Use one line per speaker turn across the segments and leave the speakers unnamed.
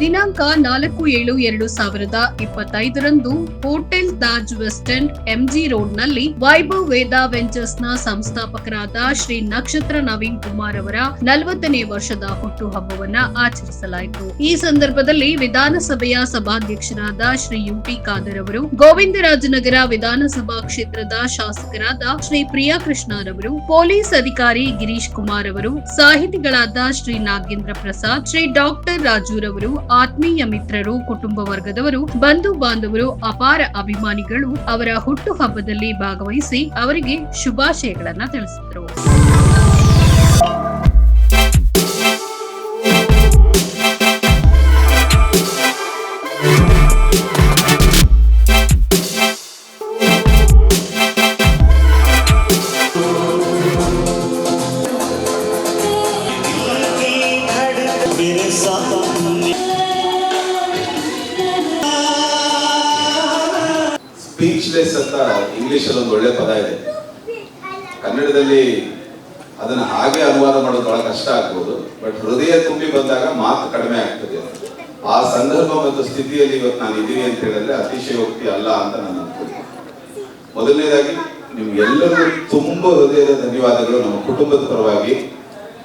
ದಿನಾಂಕ ನಾಲ್ಕು ಏಳು ಎರಡು ಸಾವಿರದ ಇಪ್ಪತ್ತೈದರಂದು ಹೋಟೆಲ್ ತಾಜ್ ವೆಸ್ಟರ್ನ್ ಎಂಜಿ ರೋಡ್ನಲ್ಲಿ ವೈಭವ್ ವೇದಾ ವೆಂಚರ್ಸ್ನ ಸಂಸ್ಥಾಪಕರಾದ ಶ್ರೀ ನಕ್ಷತ್ರ ನವೀನ್ ಕುಮಾರ್ ಅವರ ನಲವತ್ತನೇ ವರ್ಷದ ಹುಟ್ಟುಹಬ್ಬವನ್ನ ಆಚರಿಸಲಾಯಿತು. ಈ ಸಂದರ್ಭದಲ್ಲಿ ವಿಧಾನಸಭೆಯ ಸಭಾಧ್ಯಕ್ಷರಾದ ಶ್ರೀ ಯುಪಿ ಖಾದರ್ ಅವರು, ಗೋವಿಂದರಾಜನಗರ ವಿಧಾನಸಭಾ ಕ್ಷೇತ್ರದ ಶಾಸಕರಾದ ಶ್ರೀ ಪ್ರಿಯಾ ಕೃಷ್ಣರವರು ಪೊಲೀಸ್ ಅಧಿಕಾರಿ ಗಿರೀಶ್ ಕುಮಾರ್ ಅವರು, ಸಾಹಿತಿಗಳಾದ ಶ್ರೀ ನಾಗೇಂದ್ರ ಪ್ರಸಾದ್, ಶ್ರೀ ಡಾಕ್ಟರ್ ರಾಜೂರವರು ಆತ್ಮೀಯ ಮಿತ್ರರು ಕುಟುಂಬ ವರ್ಗದವರು ಬಂಧು ಬಾಂಧವರು ಅಪಾರ ಅಭಿಮಾನಿಗಳು ಅವರ ಹುಟ್ಟುಹಬ್ಬದಲ್ಲಿ ಭಾಗವಹಿಸಿ ಅವರಿಗೆ ಶುಭಾಶಯಗಳನ್ನ ತಿಳಿಸಿದರು.
ಅದನ್ನ ಹಾಗೆ ಅನುವಾದ ಮಾಡೋದು ಬಹಳ ಕಷ್ಟ ಆಗ್ಬೋದು ಬಟ್ ಹೃದಯ ತುಂಬಿ ಬಂದಾಗ ಮಾತು ಕಡಿಮೆ ಆಗ್ತದೆ. ಆ ಸಂದರ್ಭ ಮತ್ತು ಸ್ಥಿತಿಯಲ್ಲಿ ಇವತ್ತು ನಾನು ಇದ್ದೀನಿ ಅಂತ ಹೇಳಿದ್ರೆ ಅತಿಶಯೋಕ್ತಿ ಅಲ್ಲ ಅಂತ ನಾನು ಅನ್ಕೊಳ್ತೀನಿ. ಮೊದಲನೇದಾಗಿ, ನಿಮ್ಗೆಲ್ಲರಿಗೂ ತುಂಬ ಹೃದಯದ ಧನ್ಯವಾದಗಳು. ನಮ್ಮ ಕುಟುಂಬದ ಪರವಾಗಿ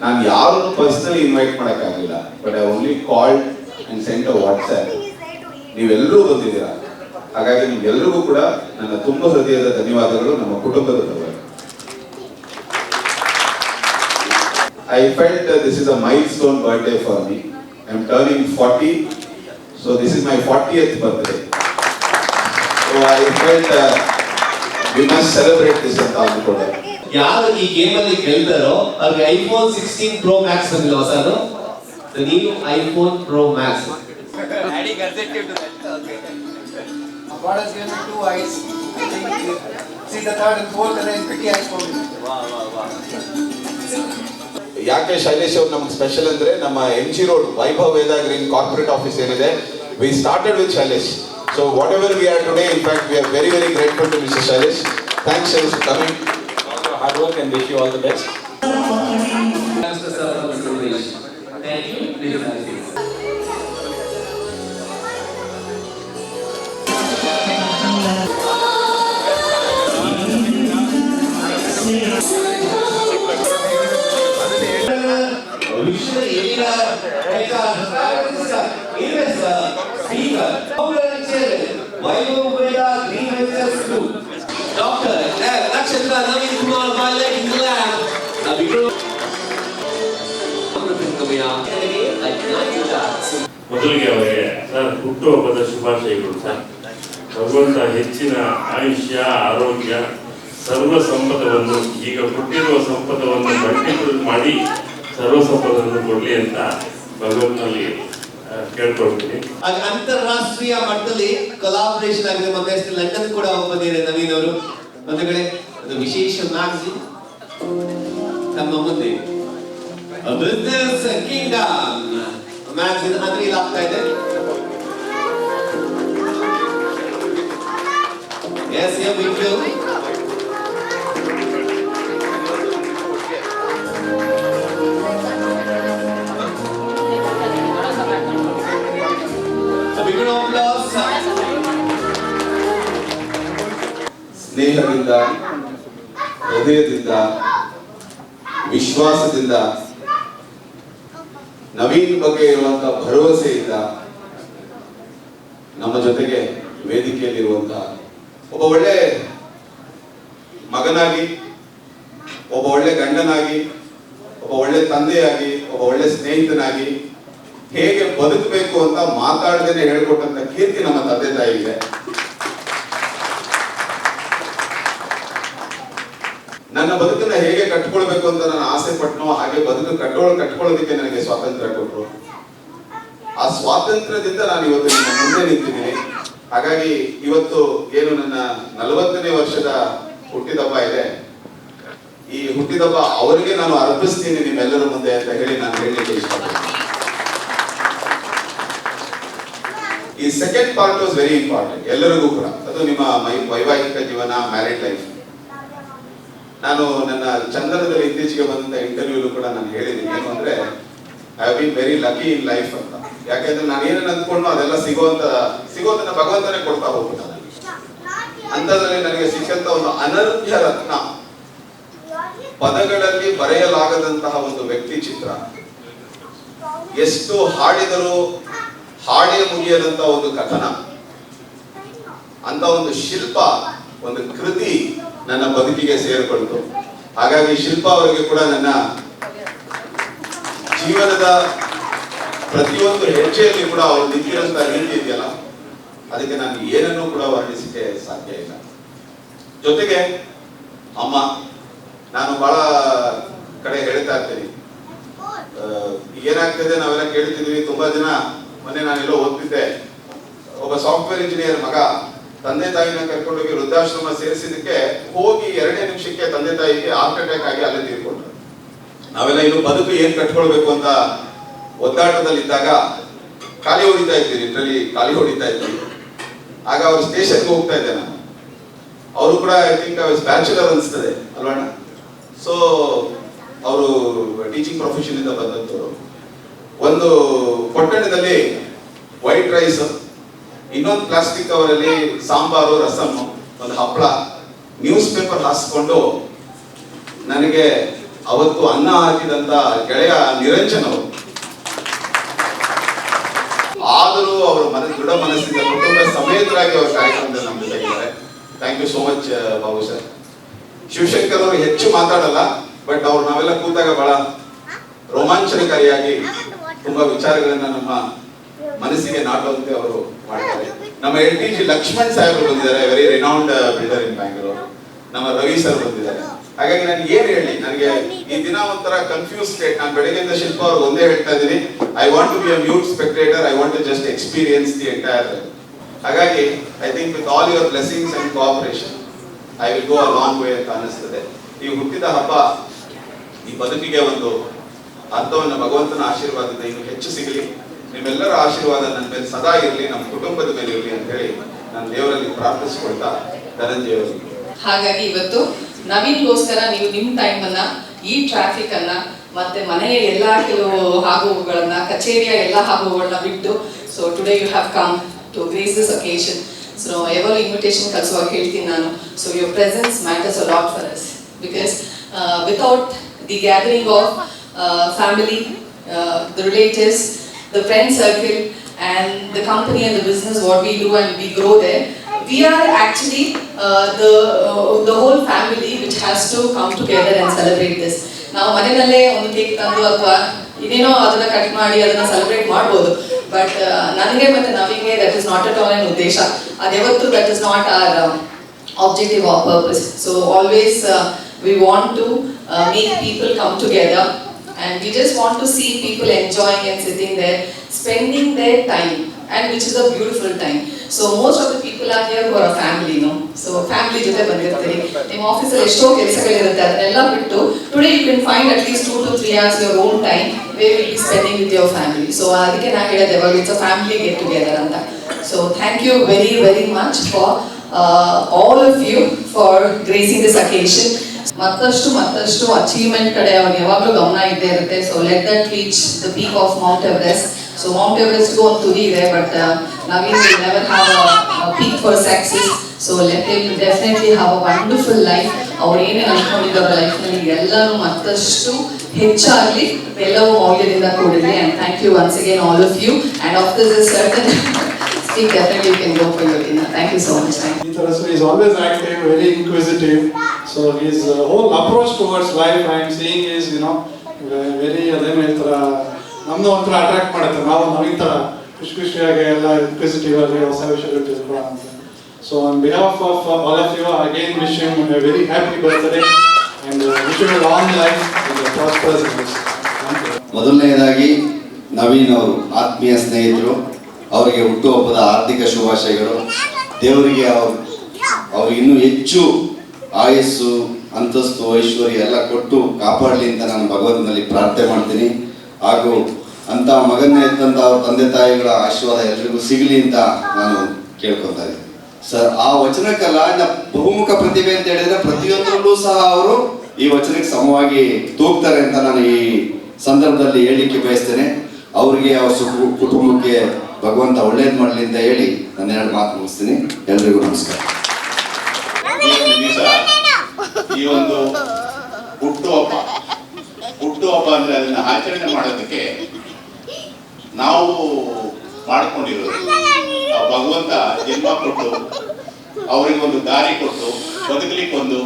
ನಾನು ಯಾರನ್ನು ಪರ್ಸನಲಿ ಇನ್ವೈಟ್ ಮಾಡೋಕ್ಕಾಗಲಿಲ್ಲ but I only called and sent uh WhatsApp ನೀವೆಲ್ಲರೂ ಬಂದಿದ್ದೀರಾ? ಹಾಗಾಗಿ ನಿಮ್ಗೆಲ್ಲರಿಗೂ ಕೂಡ ನನ್ನ ತುಂಬ ಹೃದಯದ ಧನ್ಯವಾದಗಳು. ನಮ್ಮ ಕುಟುಂಬದ ಪರವಾಗಿ. I felt this is a milestone birthday for me I am turning forty so this is my fortieth birthday so I felt we must celebrate this ಅಂತ ಅಂದ್ಕೊಂಡೆ
ಯಾರು ಈ ಗೇಮ್ ಅಲ್ಲಿ ಗೆಲ್ತಾರೋ ಅವ್ರಿಗೆ ಐಫೋನ್ ಸಿಕ್ಸ್ಟೀನ್ ಪ್ರೋ ಮ್ಯಾಕ್ಸ್ ಬಂದಿಲ್ಲ ಹೊಸದು The new iPhone pro max
adding adjective to that. Okay. God has given me two eyes. I think see the third and fourth and then pretty eyes for me. Wow, wow, wow.
ಯಾಕೆ ಶೈಲೇಶ್ ಅವ್ರು ನಮ್ಗೆ special ಅಂದ್ರೆ ನಮ್ಮ M G road Vaibhav Veda green corporate office ಏನಿದೆ we started with Shailesh so whatever we are today in fact we are very very grateful to mister Shailesh thanks Shailesh coming
hard work and wish you all the best.
Thank you. A seat. ವಿಶ್ವದ ಎಲ್ಲಿನ investor speaker Vaibhav Veda group doctor
ಮೊದಲಿಗೆ ಅವರಿಗೆ sir ಶುಭಾಶಯಗಳು, sir ಭಗವಂತ ಹೆಚ್ಚಿನ ಆಯುಷ್ಯ, ಆರೋಗ್ಯ, ಸರ್ವ ಸಂಪದವನ್ನು ಈಗ ಹುಟ್ಟಿರುವ ಸಂಪದವನ್ನು ಮಲ್ಟಿಪಲ್ ಮಾಡಿ ಸರ್ವ ಸಂಪದವನ್ನು ಕೊಡಲಿ ಅಂತ ಭಗವಂತನಲ್ಲಿ ಕೇಳ್ಕೊಳ್ತೀನಿ.
ಅಂತಾರಾಷ್ಟ್ರೀಯ ಮಟ್ಟದಲ್ಲಿ ಕೊಲಾಬರೇಷನ್ ಆಗಿದೆ ಮತ್ತೆ ಲಂಡನ್ ಕೂಡ ಹೋಗಿ ಬಂದಿದೆ ನವೀನ್ ಅವರು. ಮತ್ತೆ ಅದು ವಿಶೇಷ ಮ್ಯಾಗಝಿನ್ ನಮ್ಮ ಮುಂದೆ ಬಿಸ್ನೆಸ್ ಮ್ಯಾಗಝಿನ್ ಅಂದ್ರೆ ಇಲ್ಲಿ ಆಗ್ತಾ ಇದೆ ಎಸ್ ಎಂ ವಿಕ್ಯು
ವಿಶ್ವಾಸದಿಂದ ನವೀನ್ ಬಗ್ಗೆ ಇರುವಂತಹ ಭರವಸೆಯಿಂದ, ನಮ್ಮ ಜೊತೆಗೆ ವೇದಿಕೆಯಲ್ಲಿರುವಂತಹ ಒಬ್ಬ ಒಳ್ಳೆ ಮಗನಾಗಿ, ಒಬ್ಬ ಒಳ್ಳೆ ಗಂಡನಾಗಿ, ಒಬ್ಬ ಒಳ್ಳೆ ತಂದೆಯಾಗಿ, ಒಬ್ಬ ಒಳ್ಳೆ ಸ್ನೇಹಿತನಾಗಿ ಹೇಗೆ ಬದುಕಬೇಕು ಅಂತ ಮಾತಾಡದೇನೆ ಹೇಳ್ಕೊಟ್ಟಂತ ಕೀರ್ತಿ ನಮ್ಮ ತಂದೆ ತಾಯಿಗೆ ನನ್ನ ಬದುಕನ್ನ ಹೇಗೆ ಕಟ್ಕೊಳ್ಬೇಕು ಅಂತ ನಾನು ಆಸೆ ಪಟ್ನೋ ಹಾಗೆ ಬದುಕು ಕಟ್ಕೊಳ್ ಕಟ್ಕೊಳ್ಳೋದಕ್ಕೆ ನನಗೆ ಸ್ವಾತಂತ್ರ್ಯ ಕೊಟ್ಟರು ಆ ಸ್ವಾತಂತ್ರ್ಯದಿಂದ ನಾನು ಇವತ್ತು ನಿಮ್ಮ ಮುಂದೆ ನಿಂತಿದ್ದೀನಿ. ಹಾಗಾಗಿ ಇವತ್ತು ಏನು ನನ್ನ ನಲವತ್ತನೇ ವರ್ಷದ ಹುಟ್ಟಿದಬ್ಬ ಇದೆ. ಈ ಹುಟ್ಟಿದಬ್ಬ ಅವರಿಗೆ ನಾನು ಅರ್ಪಿಸ್ತೀನಿ ನಿಮ್ಮೆಲ್ಲರ ಮುಂದೆ ಅಂತ ಹೇಳಿ ನಾನು ಹೇಳಲಿಕ್ಕೆ ಈ second part was very important ಎಲ್ಲರಿಗೂ ಕೂಡ. ಅದು ನಿಮ್ಮ ವೈವಾಹಿಕ ಜೀವನ ಮ್ಯಾರಿಡ್ ಲೈಫ್ ನಾನು ನನ್ನ ಚಂದನದಲ್ಲಿ ಇತ್ತೀಚೆಗೆ ಬಂದಂತ ಇಂಟರ್ವ್ಯೂ ಕೂಡ ನಾನು ಹೇಳಿದ್ದೀನಿ. ಏನು ಅಂದ್ರೆ I been very lucky in life ಅಂತ. ಯಾಕೆಂದ್ರೆ ನಾನು ಏನೇನು ಅಂದ್ಕೊಂಡು ಅದೆಲ್ಲ ಸಿಗೋಂತ ಸಿಗೋದನ್ನ ಭಗವಂತನೇ ಕೊಡ್ತಾ ಹೋಗ್ಬಿಟ್ಟಾನೆ. ಅಂತದಲ್ಲಿ ನನಗೆ ಸಿಕ್ಕಂತ ಒಂದು ಅನರ್ಘ್ಯ ರತ್ನ. ಪದಗಳಲ್ಲಿ ಬರೆಯಲಾಗದಂತಹ ಒಂದು ವ್ಯಕ್ತಿ ಚಿತ್ರ. ಎಷ್ಟು ಹಾಡಿದರೂ ಹಾಡೇ ಮುಗಿಯದಂತ ಒಂದು ಕಥನ. ಅಂತ ಒಂದು ಶಿಲ್ಪ, ಒಂದು ಕೃತಿ ನನ್ನ ಬದುಕಿಗೆ ಸೇರಿಕೊಳ್ತು ಹಾಗಾಗಿ ಶಿಲ್ಪ ಅವರಿಗೆ ಕೂಡ ನನ್ನ ಜೀವನದ ಪ್ರತಿಯೊಂದು ಹೆಜ್ಜೆಯಲ್ಲಿ ಕೂಡ ಅವ್ರು ನಿಂತಿರಂತ ರೀತಿ ಇದೆಯಲ್ಲ, ಅದಕ್ಕೆ ನಾನು ಏನನ್ನೂ ಕೂಡ ವರ್ಣಿಸಕ್ಕೆ ಸಾಧ್ಯ ಇಲ್ಲ. ಜೊತೆಗೆ ಅಮ್ಮ, ನಾನು ಬಹಳ ಕಡೆ ಹೇಳ್ತಾ ಇರ್ತೀನಿ. ಏನಾಗ್ತದೆ ನಾವೆಲ್ಲ ಕೇಳ್ತಿದೀವಿ ತುಂಬಾ ಜನ ಮೊನ್ನೆ ನಾನೆಲ್ಲೋ ಓದ್ತಿದ್ದೆ. ಒಬ್ಬ ಸಾಫ್ಟ್ವೇರ್ ಇಂಜಿನಿಯರ್ ಮಗ ತಂದೆ ತಾಯಿನ ಕರ್ಕೊಂಡೋಗಿ ವೃದ್ಧಾಶ್ರಮ ಸೇರಿಸಿದಕ್ಕೆ ಹೋಗಿ ಎರಡನೇ ನಿಮಿಷಕ್ಕೆ ತಂದೆ ತಾಯಿಗೆ ಹಾರ್ಟ್ ಅಟ್ಯಾಕ್ ಆಗಿ ಅಲ್ಲೇ ತೀರ್ಕೊಂಡ್ರು. ನಾವೆಲ್ಲ ಇನ್ನು ಬದುಕು ಏನ್ ಕಟ್ಕೊಳ್ಬೇಕು ಅಂತ ಒದ್ದಾಟದಲ್ಲಿದ್ದಾಗ ಖಾಲಿ ಹೊಡಿತಾ ಇದ್ದೀರಿ ಲಿಟ್ರಲಿ ಖಾಲಿ ಹೊಡಿತಾ ಇದ್ವಿ. ಆಗ ಅವ್ರು ಸ್ಟೇಷನ್ಗೆ ಹೋಗ್ತಾ ಇದ್ದೆ ನಾನು. ಅವರು ಕೂಡ ಐ ಥಿಂಕ್ ಬ್ಯಾಚುಲರ್ ಅನಿಸ್ತದೆ ಅಲ್ವಣ್ಣ ಸೊ ಅವರು ಟೀಚಿಂಗ್ ಪ್ರೊಫೆಷನ್ ಇಂದ ಬಂದಂತವರು ಒಂದು ಪೊಟ್ಟಣದಲ್ಲಿ ವೈಟ್ ರೈಸ್ ಇನ್ನೊಂದು ಪ್ಲಾಸ್ಟಿಕ್ ಅವರಲ್ಲಿ ಸಾಂಬಾರು ರಸಮ್ ಒಂದು ಹಪ್ಪಳ. ನ್ಯೂಸ್ ಪೇಪರ್ ಹಾಸ್ಕೊಂಡು ನನಗೆ ಅವತ್ತು ಅನ್ನ ಹಾಕಿದಂತ ಗೆಳೆಯ ನಿರಂಜನ್ ಅವರು. ಆದರೂ ಅವರ ಮನ ದೃಢ ಮನಸ್ಸಿನ ಕುಟುಂಬ ಸಮೇತರಾಗಿ ಅವರ ಕಾರ್ಯಕ್ರಮದಲ್ಲಿ ನಮ್ಮ ಜೊತೆಗಿದ್ದಾರೆ thank you so much Babu sir. Shivashankar ಅವರು ಹೆಚ್ಚು ಮಾತಾಡಲ್ಲ ಬಟ್ ಅವ್ರು ನಾವೆಲ್ಲ ಕೂತಾಗ ಬಹಳ ರೋಮಾಂಚನಕಾರಿಯಾಗಿ ತುಂಬಾ ವಿಚಾರಗಳನ್ನ ನಮ್ಮ ಮನಸ್ಸಿಗೆ ನಾಟುವಂತೆ ಅವರು ಮಾಡ್ತಾರೆ. ನಮ್ಮ L T G Lakshman Saheb ಬಂದಿದ್ದಾರೆ very renowned builder in Bangalore ನಮ್ಮ ರವಿ ಸರ್ ಬಂದಿದ್ದಾರೆ. ಹಾಗಾಗಿ ನಾನು ಏನ್ ಹೇಳಿ, ನನಗೆ ಈ ದಿನ ಒಂಥರ ಕನ್ಫ್ಯೂಸ್ ಸ್ಟೇಟ್ ನಾನು ಬೆಳಗ್ಗೆಯಿಂದ ಶಿಲ್ಪ ಅವ್ರು ಒಂದೇ ಹೇಳ್ತಾ ಇದ್ದೀನಿ. I want to be a mute spectator I want to just experience the entire ಹಾಗಾಗಿ I think with all your blessings and cooperation I will go a long way ಅಂತ ಅನಿಸ್ತದೆ ಈ ಹುಟ್ಟಿದ ಹಬ್ಬ, ಈ ಬದುಕಿಗೆ ಒಂದು ಅರ್ಥವನ್ನು ಭಗವಂತನ ಆಶೀರ್ವಾದದಿಂದ ಇನ್ನು ಹೆಚ್ಚು ಸಿಗಲಿ. ನಿಮ್ಮೆಲ್ಲರ ಆಶೀರ್ವಾದ ನನ್ನ ಮೇಲೆ ಸದಾ ಇರಲಿ ನಮ್ಮ ಕುಟುಂಬದ ಮೇಲೆ ಇರಲಿ ಅಂತ ಹೇಳಿ ನಾನು ದೇವರಲ್ಲಿ ಪ್ರಾರ್ಥಿಸ್ಕೊಳ್ತಾ ಧನಂಜಯ ಅವರಿಗೆ
ಹಾಗಾಗಿ ಇವತ್ತು ನವೀನ್ಗೋಸ್ಕರ ನೀವು ನಿಮ್ಮ ಅನ್ನ ಈ ಟ್ರಾಫಿಕ್ ಅನ್ನ ಮತ್ತೆ ಮನೆಯ ಎಲ್ಲಾ ಕೆಲವು ಹಾಗುಗಳನ್ನ ಕಚೇರಿಯ ಎಲ್ಲಾ ಹಾಗುಗಳನ್ನ ಬಿಟ್ಟು so today you have come to grace this occasion so ever invitation ಕಳಿಸುವಾಗ ಹೇಳ್ತೀನಿ ನಾನು. So your presence matters a lot for us because without the gathering of family the relatives, the friend circle, and the company and the business what we do and we grow there. We are actually uh, the uh, the whole family which has to come together and celebrate this. ನಾವು ಮನೆಯಲ್ಲೇ ಒಂದು cake ತಂದು ಅಥವಾ ಇನ್ನೇನೋ ಅದನ್ನ cut ಮಾಡಿ ಅದನ್ನ celebrate ಮಾಡ್ಬೋದು ಬಟ್ ನನಗೆ ಮತ್ತೆ ನಮಗೆ that is not at all N ಉದ್ದೇಶ ಅದ್ಯಾವತ್ತು that is not our objective or purpose. So always uh, we want to uh, make people come together and we just want to see people enjoying and sitting there, spending their time and which is a beautiful time. So most of the people are here who are a family, no? So family ಜೊತೆ ಬಂದಿರ್ತೀರಿ ನಿಮ್ಮ ಆಫೀಸಲ್ಲಿ ಎಷ್ಟೋ ಕೆಲಸಗಳಿರುತ್ತೆ ಅದನ್ನೆಲ್ಲ ಬಿಟ್ಟು today you can find at least two to three hours your own time we will be spending with your family so ಅದಕ್ಕೆ ನಾನು ಹೇಳಿದೆ ಇವಾಗ it's a family get together ಅಂತ so thank you very very much for all of you for gracing this occasion ಮತ್ತಷ್ಟು ಮತ್ತಷ್ಟು achievement ಕಡೆ ಅವ್ರು ಯಾವಾಗಲೂ ಗಮನ ಇದ್ದೇ ಇರುತ್ತೆ. So let that reach the peak of Mount Everest so Mount ಎವರೆಸ್ಟ್ಗೂ ಒಂದು ತುದಿ ಇದೆ but Naveen peak for success so let him definitely have a wonderful life ಅವ್ರು ಏನೇನು ಅನ್ಕೊಂಡಿದ್ದಾರೆ ಲೈಫ್ನಲ್ಲಿ ಎಲ್ಲರೂ ಮತ್ತಷ್ಟು ಹೆಚ್ಚಾಗಲಿ ಎಲ್ಲವೂ ಮೌಲ್ಯದಿಂದ ಕೂಡಿದೆ and thank you once again all of you and of this is certain speak definitely you can go for your dinner thank you so much thank you
So he's always active, very inquisitive. So his uh, whole approach towards life I am seeing is, you know, ve- ಅದೇನು ಹೇಳ್ತಾರ ನಮ್ದು ಒಂಥರ attract ಮಾಡುತ್ತೆ. ನಾವು ನವೀನ್ ಥರ ಖುಷಿ ಖುಷಿಯಾಗಿ ಎಲ್ಲ ಇನ್ಕ್ವಿಸಿಟಿವ್ ಆಗಿ ಹೊಸ ವಿಷಯಗಳು ತಿಳ್ಕೊಳ್ಳೋಣ ಅಂತ. So on behalf of all of you again wish you very happy birthday and wish you long life prosperous
thank Naveen ಅವರು ಆತ್ಮೀಯ ಸ್ನೇಹಿತರು ಅವರಿಗೆ ಹುಟ್ಟುಹಬ್ಬದ ಆರ್ಥಿಕ ಶುಭಾಶಯಗಳು. ದೇವರಿಗೆ ಅವ್ರು ಇನ್ನೂ ಹೆಚ್ಚು ಆಯಸ್ಸು, ಅಂತಸ್ತು, ಐಶ್ವರ್ಯ ಎಲ್ಲ ಕೊಟ್ಟು ಕಾಪಾಡಲಿ ಅಂತ ನಾನು ಭಗವಂತನಲ್ಲಿ ಪ್ರಾರ್ಥನೆ ಮಾಡ್ತೀನಿ. ಹಾಗೂ ಅಂತ ಮಗನ್ನೇ ಇದ್ದಂಥ ಅವ್ರ ತಂದೆ ತಾಯಿಗಳ ಆಶೀರ್ವಾದ ಎಲ್ರಿಗೂ ಸಿಗಲಿ ಅಂತ ನಾನು ಕೇಳ್ಕೊತಾ ಇದ್ದೀನಿ. ಸರ್, ಆ ವಚನಕ್ಕಲ್ಲ, ಇನ್ನ ಬಹುಮುಖ ಪ್ರತಿಭೆ ಅಂತ ಹೇಳಿದ್ರೆ ಪ್ರತಿಯೊಂದರಲ್ಲೂ ಸಹ ಅವರು ಈ ವಚನಕ್ಕೆ ಸಮವಾಗಿ ತೂಗ್ತಾರೆ ಅಂತ ನಾನು ಈ ಸಂದರ್ಭದಲ್ಲಿ ಹೇಳಲಿಕ್ಕೆ ಬಯಸ್ತೇನೆ. ಅವರಿಗೆ ಅವ್ರ ಕುಟುಂಬಕ್ಕೆ ಭಗವಂತ ಒಳ್ಳೇದು ಮಾಡಲಿ ಅಂತ ಹೇಳಿ ನನ್ನ ಎರಡು ಮಾತು ಮುಗಿಸ್ತೀನಿ. ಎಲ್ರಿಗೂ ನಮಸ್ಕಾರ.
ಈ ಒಂದು ಹುಟ್ಟು ಹಬ್ಬ, ಹುಟ್ಟು ಹುಟ್ಟುಹಬ್ಬ ಹುಟ್ಟುಹಬ್ಬ ಅಂದ್ರೆ ಅದನ್ನ ಆಚರಣೆ ಮಾಡೋದಕ್ಕೆ ನಾವು ಮಾಡ್ಕೊಂಡಿರೋದು. ಭಗವಂತ ಜನ್ಮ ಕೊಟ್ಟು, ಅವರಿಗೆ ಒಂದು ದಾರಿ ಕೊಟ್ಟು ಬದುಕಲಿಕ್ಕೆ ಒಂದು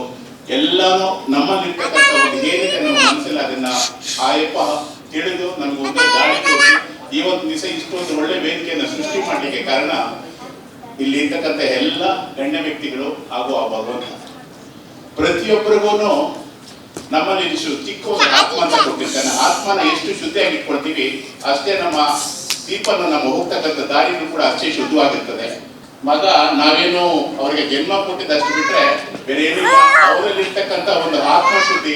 ಎಲ್ಲಾನು ನಮ್ಮಲ್ಲಿರ್ತಕ್ಕಂಥ ಏನಿದೆ ನಮ್ಮ ಮನಸ್ಸಲ್ಲಿ ಅದನ್ನ ಆಯಪ್ಪ ತಿಳಿದು ನಮ್ಗೆ ಒಂದು ದಾರಿ ಕೊಟ್ಟು ಈ ದಿವಸ ಇಷ್ಟೊಂದು ಒಳ್ಳೆ ವೇದಿಕೆಯನ್ನು ಸೃಷ್ಟಿ ಮಾಡಲಿಕ್ಕೆ ಕಾರಣ ಇಲ್ಲಿ ಇರ್ತಕ್ಕಂಥ ಎಲ್ಲ ಗಣ್ಯ ವ್ಯಕ್ತಿಗಳು ಹಾಗೂ ಆ ಭಗವಂತ. ಪ್ರತಿಯೊಬ್ಬರಿಗೂ ನಮ್ಮಲ್ಲಿ ಚಿಕ್ಕ ಒಂದು ಆತ್ಮ ಅಂತ ಕೊಟ್ಟಿರ್ತಾನೆ. ಆತ್ಮನ ಎಷ್ಟು ಶುದ್ಧಿಯಾಗಿ ಇಟ್ಕೊಳ್ತೀವಿ ಅಷ್ಟೇ ನಮ್ಮ ದೀಪನ ನಮ್ಮ ಹೋಗ್ತಕ್ಕಂಥ ದಾರಿನೂ ಕೂಡ ಅಷ್ಟೇ ಶುದ್ಧವಾಗಿರ್ತದೆ. ಮಗ ನಾವೇನು ಅವರಿಗೆ ಜನ್ಮ ಕೊಟ್ಟಿದ್ದಷ್ಟು ಬಿಟ್ರೆ ಬೇರೆ ಏನಿಲ್ಲ ಅವರಲ್ಲಿರ್ತಕ್ಕಂಥ ಒಂದು ಆತ್ಮಶುದ್ಧಿ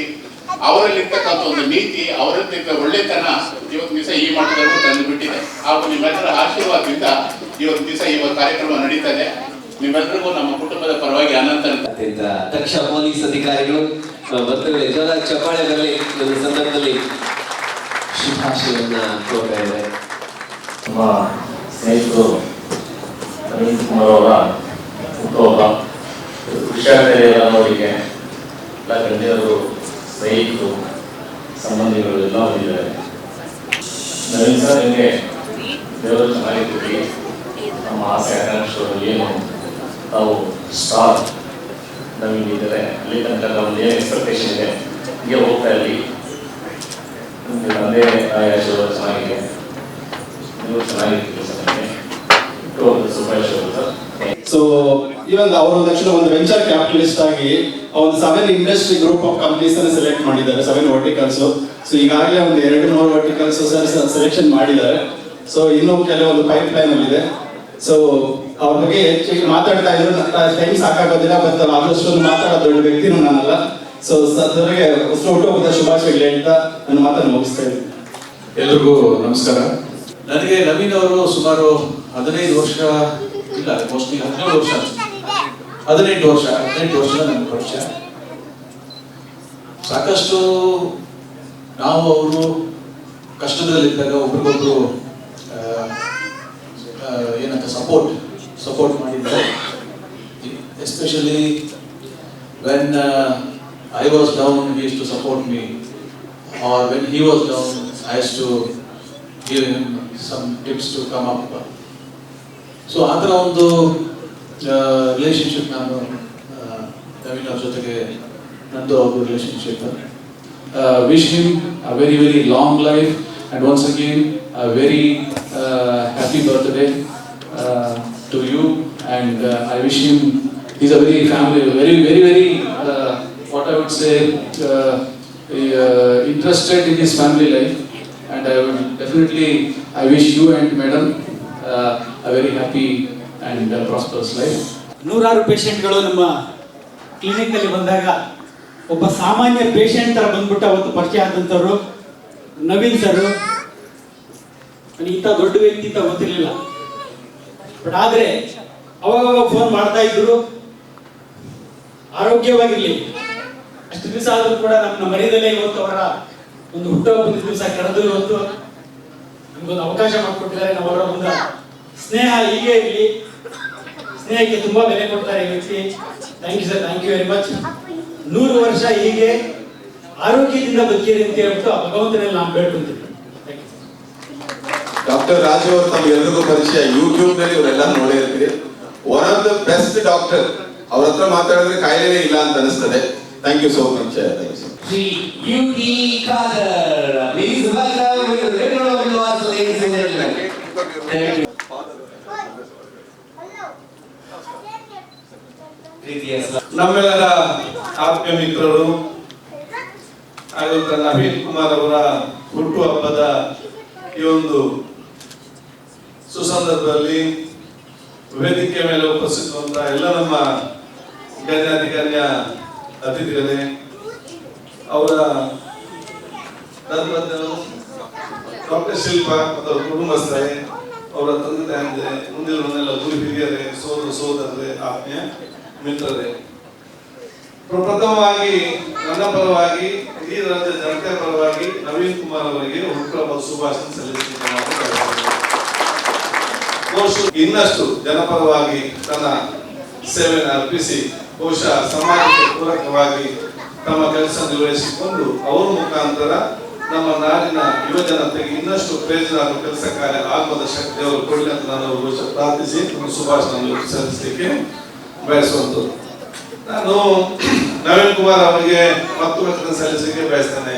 ಅವರಲ್ಲಿರ್ತಕ್ಕಂಥ ಒಂದು ನೀತಿ ಅವರಲ್ಲಿದ್ದ ಒಳ್ಳೆತನ ಇವತ್ತು ದಿವಸ ಈ ಮಟ್ಟದಲ್ಲೂ ತಂದು ಬಿಟ್ಟಿದೆ. ಹಾಗೂ ನಿಮ್ಮೆಲ್ಲರ ಆಶೀರ್ವಾದದಿಂದ ಇವತ್ತು ದಿವಸ ಈ ಒಂದು ಕಾರ್ಯಕ್ರಮ ನಡೀತದೆ. ನಿಮ್ಮೆಲ್ಲರಿಗೂ ನಮ್ಮ ಕುಟುಂಬದ ಪರವಾಗಿ ಅನಂತ
ದಕ್ಷ ಪೊಲೀಸ್ ಅಧಿಕಾರಿಗಳು ಮತ್ತು ಜೋರ ಬರಲಿ ಒಂದು ಸಂದರ್ಭದಲ್ಲಿ ಶುಭಾಶಯವನ್ನ ಕೋರ್ತಾ ಇದ್ದಾರೆ.
ನಮ್ಮ ಸ್ನೇಹಿತರು ಅರವಿಂದ್ ಕುಮಾರ್ ಅವರ ಹುಟ್ಟುಹಬ್ಬ ವಿಷಯ ನೋಡಿಗೆ ಎಲ್ಲ ಗಣ್ಯರು ಸ್ನೇಹಿತರು ಸಂಬಂಧಿಗಳು ಎಲ್ಲ ಬಂದಿದ್ದಾರೆ. ನವೀನ್ ಸರ್, ನಿಮಗೆ ದೇವರು ಚೆನ್ನಾಗಿರ್ತೀವಿ ನಮ್ಮ ಆಸೆ ಆಕಾಂಕ್ಷೆಗಳು ಏನು? ತಾವು ಸ್ಟಾರ್ ನವೀನ್ ಇದ್ದಾರೆ, ಅಲ್ಲಿ ತನಕ ನಮ್ಮದು ಏನು ಎಕ್ಸ್ಪೆಕ್ಟೇಷನ್ ಇದೆ? ಹೀಗೆ ಹೋಗ್ತಾ ಇರಲಿ. ನಿಮಗೆ ತಂದೆ, ತಾಯಿ, ಆಶೀರ್ವಾದ ಚೆನ್ನಾಗಿದೆ. ನೀವು
ಸೊ ಇವನ್ ಅವರು ಆಕ್ಚುಲಿ ಒಂದು ವೆಂಚರ್ ಕ್ಯಾಪಿಟಲಿಸ್ಟ್ ಆಗಿ ಒಂದು seven industry group of companies ಅನ್ನು ಸೆಲೆಕ್ಟ್ ಮಾಡಿದ್ದಾರೆ ಸೆವೆನ್ ವರ್ಟಿಕಲ್ಸ್ ಸೊ ಈಗಾಗಲೇ ಒಂದು ಎರಡು ಮೂರು ವರ್ಟಿಕಲ್ಸ್ ಸೆಲೆಕ್ಷನ್ ಮಾಡಿದ್ದಾರೆ. ಸೊ ಇನ್ನೂ ಕೆಲವೊಂದು ಪೈಪ್ ಲೈನ್ ಅಲ್ಲಿ ಇದೆ. ಸೊ ಅವ್ರ ಬಗ್ಗೆ ಹೆಚ್ಚು ಮಾತಾಡ್ತಾ ಇದ್ರು. ಟೈಮ್ ಸಾಕಾಗೋದಿಲ್ಲ ಬಟ್ ಆದಷ್ಟು ಮಾತಾಡೋ ದೊಡ್ಡ ವ್ಯಕ್ತಿನೂ ನಾನಲ್ಲ. ಸೊ ಅಷ್ಟು ಹುಟ್ಟುಹಬ್ಬದ ಶುಭಾಶಯಗಳು ಹೇಳ್ತಾ ನನ್ನ ಮಾತನ್ನು ಮುಗಿಸ್ತಾ ಇದ್ದೀನಿ.
ಎಲ್ರಿಗೂ ನಮಸ್ಕಾರ. ನನಗೆ ನವೀನ್ ಅವರು ಸುಮಾರು ಹದಿನೈದು ವರ್ಷ, ಇಲ್ಲ ಮೋಸ್ಟ್ಲಿ ಹದಿನೇಳು ವರ್ಷ. ಹದಿನೆಂಟು ವರ್ಷ ಹದಿನೆಂಟು ವರ್ಷ ನನ್ನ ಪರಿಚಯ ಸಾಕಷ್ಟು ನಾವು ಅವರು ಕಷ್ಟದಲ್ಲಿದ್ದಾಗ ಒಬ್ರಿಗೊಬ್ರು ಏನಂತ ಸಪೋರ್ಟ್ ಸಪೋರ್ಟ್ ಮಾಡಿದ್ದಾರೆ especially when I was down he to support me or when he was down I to to give some tips to come up. So ಆ ಥರ ಒಂದು ರಿಲೇಶನ್ಶಿಪ್ ನಾನು ಆ, ನವೀನ್ ಅವ್ರ ಜೊತೆಗೆ ನಂದು ಅವ್ರ relationship wish him a very very long life and once again a very happy birthday to you and I wish him is a very family very very very what I would say uh, interested in his family life and I would definitely I wish you and madam very and uh, prosperous life.
ನೂರಾರು ಪೇಷಂಟ್ಗಳು ನಮ್ಮ ಕ್ಲಿನಿಕ್ಕಲ್ಲಿ ಬಂದಾಗ ಒಬ್ಬ ಸಾಮಾನ್ಯ patient ಥರ ಬಂದ್ಬಿಟ್ಟು ಅವತ್ತು ಪರಿಚಯ ಆದಂಥವ್ರು ನವೀನ್ ಸರ್. ಇಂಥ ದೊಡ್ಡ ವ್ಯಕ್ತಿ ಅಂತ ಗೊತ್ತಿರಲಿಲ್ಲ. ಬಟ್ ಆದರೆ ಅವಾಗವಾಗ ಫೋನ್ ಮಾಡ್ತಾ ಇದ್ರು. ಆರೋಗ್ಯವಾಗಿರಲಿ. ಅಷ್ಟು ದಿವಸ ಆದರೂ ಕೂಡ ನಮ್ಮ ಮನೆಯಲ್ಲೇ ಇವತ್ತು ಅವರ ಒಂದು ಹುಟ್ಟುಹಬ್ಬದ ದಿವಸ ಕರೆದು ಇವತ್ತು ನಮಗೊಂದು ಅವಕಾಶ ಮಾಡಿಕೊಟ್ಟಿದ್ದಾರೆ ನಾವು ಅವರ ಒಂದು ಸ್ನೇಹ ಹೀಗೆ ಇರಲಿ. ಸ್ನೇಹಕ್ಕೆ ತುಂಬಾ ಬೆಲೆ ಕೊಡ್ತಾರೆ ಈ ವ್ಯಕ್ತಿ. Thank you sir thank you very much ನೂರು ವರ್ಷ ಹೀಗೆ ಆರೋಗ್ಯದಿಂದ ಬದುಕಿರಿ ಅಂತ ಹೇಳ್ಬಿಟ್ಟು ಆ ಭಗವಂತನಲ್ಲಿ ನಾನು ಬೇಡ್ಕೊಂತೀನಿ.
ಡಾಕ್ಟರ್ ರಾಜು ಅವರು ತಮ್ಗೆಲ್ರಿಗೂ ಪರಿಚಯ. ಯೂಟ್ಯೂಬ್ನಲ್ಲಿ ಇವರೆಲ್ಲ ನೋಡೇ ಇರ್ತೀರಿ. One of the best doctor ಅವ್ರ ಹತ್ರ ಮಾತಾಡಿದ್ರೆ ಕಾಯಿಲೆನೇ ಇಲ್ಲ ಅಂತ ಅನಿಸ್ತದೆ. Thank you so much thank you so
Shri U T Khader please welcome with red applause ladies and gentlemen Thank you. ಪ್ರೀತಿಯ ಸ-
ನಮ್ಮೆಲ್ಲರ ಆತ್ಮೀಯ ಮಿತ್ರರು ಹಾಗೂ ನವೀನ್ ಕುಮಾರ್ ಅವರ ಹುಟ್ಟುಹಬ್ಬದ ಈ ಒಂದು ಸುಸಂದರ್ಭದಲ್ಲಿ ವೇದಿಕೆ ಮೇಲೆ ಉಪಸ್ಥಿತವಂತ ಎಲ್ಲ ನಮ್ಮ ಗಣ್ಯಾಧಿಕಾರಿಯ ಅತಿಥಿಗಳೇ, ಅವರ ಡಾಕ್ಟರ್ ಶಿಲ್ಪ ಮತ್ತು ಕುಟುಂಬಸ್ಥರೇ ಅವರ ತಂದೆ ತಾಯಂದಿರೆ ಮುಂದಿರುವನ್ನೆಲ್ಲ ಗುರು ಹಿರಿಯರೇ ಸೋದರ ಸೋದರರೇ, ಆತ್ಮೀಯ ಮಿತ್ರರೇ ಪ್ರಪ್ರಥಮವಾಗಿ ನನ್ನ ಪರವಾಗಿ,
ಇಡೀ ರಾಜ್ಯ ಜನತೆ ಪರವಾಗಿ ನವೀನ್ ಕುಮಾರ್ ಅವರಿಗೆ ಹುಟ್ಟುಹಬ್ಬ ಶುಭಾಶಯ ಸಲ್ಲಿಸಿದ್ದೇನೆ. ಇನ್ನಷ್ಟು ಜನಪರವಾಗಿ ತನ್ನ ಸೇವೆಯನ್ನು ಅರ್ಪಿಸಿ, ಬಹುಶಃ ಸಮಾಜಕ್ಕೆ ಪೂರಕವಾಗಿ ತಮ್ಮ ಕೆಲಸ ನಿರ್ವಹಿಸಿಕೊಂಡು, ಅವರ ಮುಖಾಂತರ ನಮ್ಮ ನಾಡಿನ ಯುವ ಜನತೆಗೆ ಇನ್ನಷ್ಟು ಪ್ರಯೋಜನ ಆಗುವ ಕೆಲಸ ಕಾರ್ಯ ಶಕ್ತಿ ಅವರು ಕೊಡಲಿ ಅಂತ ನಾನು ಪ್ರಾರ್ಥಿಸಿ ಶುಭಾಶಯ ಸಲ್ಲಿಸಲಿಕ್ಕೆ ಬಯಸುವಂಥದ್ದು. ನಾನು ನವೀನ್ ಕುಮಾರ್ ಅವರಿಗೆ ಮತ್ತೊಮ್ಮೆ ಸಲ್ಲಿಸಲಿಕ್ಕೆ ಬಯಸ್ತೇನೆ.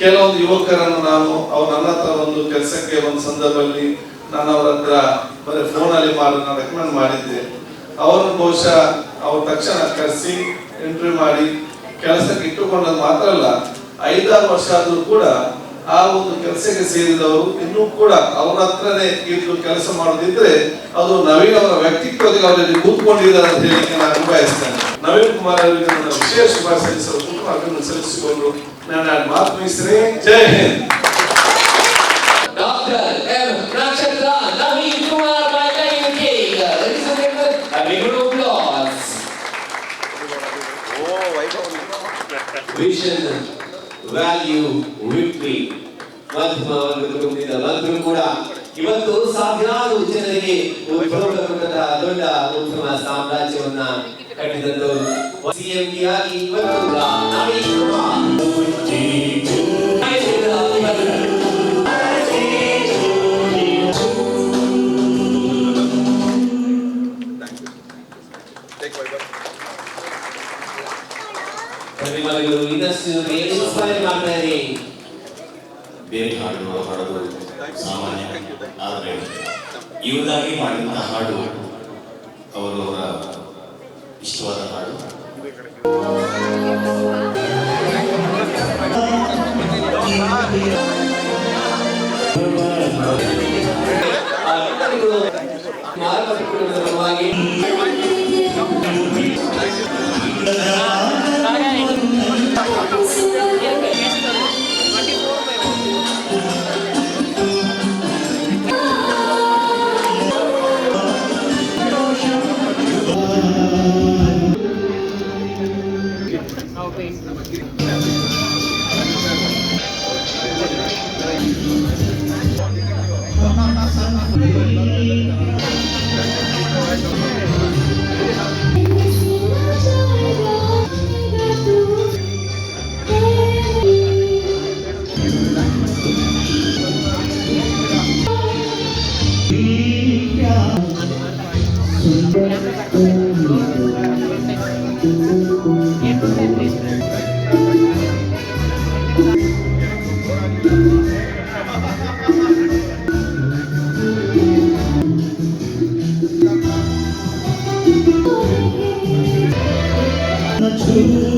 ಕೆಲವೊಂದು ಯುವಕರನ್ನು ನಾನು ಅವ್ರ ನನ್ನ ಹತ್ರ ಒಂದು ಕೆಲಸಕ್ಕೆ ಒಂದು ಸಂದರ್ಭದಲ್ಲಿ ನಾನು ಅವರ ಹತ್ರ ಬರೀ ಫೋನಲ್ಲಿ ಮಾಡಿ ನಾನು ರೆಕಮೆಂಡ್ ಮಾಡಿದ್ದೆ. ಅವರನ್ನು ಬಹುಶಃ ಅವ್ರ ತಕ್ಷಣ ಕರೆಸಿ ಇಂಟರ್ವ್ಯೂ ಮಾಡಿ, ಕೆಲಸಕ್ಕೆ ಇಟ್ಟುಕೊಂಡದ್ದು ಮಾತ್ರ ಅಲ್ಲ ಐದಾರು ವರ್ಷ ಆದರೂ ಕೂಡ ಆ ಒಂದು ಕೆಲಸಕ್ಕೆ ಸೇರಿದವರು ಇನ್ನೂ ಕೂಡ ಅವರ ಹತ್ರನೇ ಇದ್ದು ಕೆಲಸ ಮಾಡೋದಿದ್ರೆ ಅದು ನವೀನ್ ಅವರ ವ್ಯಕ್ತಿತ್ವದಲ್ಲಿ ಅವರಲ್ಲಿ ಕೂತ್ಕೊಂಡಿದ್ದಾರೆ ಅಂತ ಹೇಳಿ ನಾನು ಬಯಸ್ತೇನೆ ನವೀನ್ ಕುಮಾರ್ ಅವರಿಗೆ ನನ್ನ ವಿಶೇಷ ಶುಭಾಶಯ ಸಲ್ಲಿಸಲು ಕುಟುಂಬ ಸಲ್ಲಿಸಿಕೊಂಡು ನಾನು ಮಾತು ಮುಗಿಸ್ತೇನೆ. ಜೈ ಹಿಂದ್.
Vision, value, victory. ಮಧ್ಯಮ ವರ್ಗದ ಕುಟುಂಬದಿಂದ ಬಂದ್ರು ಕೂಡ ಇವತ್ತು ಸಾವಿರಾರು ಜನರಿಗೆ ಉದ್ಯೋಗ ಕೊಟ್ಟಂತಹ ದೊಡ್ಡ ಉತ್ತಮ ಸಾಮ್ರಾಜ್ಯವನ್ನ ಕಟ್ಟಿದಂತವರು ಸಿಎಂ ಆಗಿ ಇವತ್ತು ನವೀನ್ ಕುಮಾರ್. ಪ್ರತಿಭೆಗಳು
ಬೇರೆ ಹಾಡುಗಳು ಹಾಡೋದು ಸಾಮಾನ್ಯ. ಆದರೆ ಇವರಾಗಿ ಮಾಡಿದಂಥ ಹಾಡು ಅವರು ಅವರ ಇಷ್ಟವಾದ ಹಾಡು.
ಮಾರುಕಟ್ಟೆ
Please. Jesus.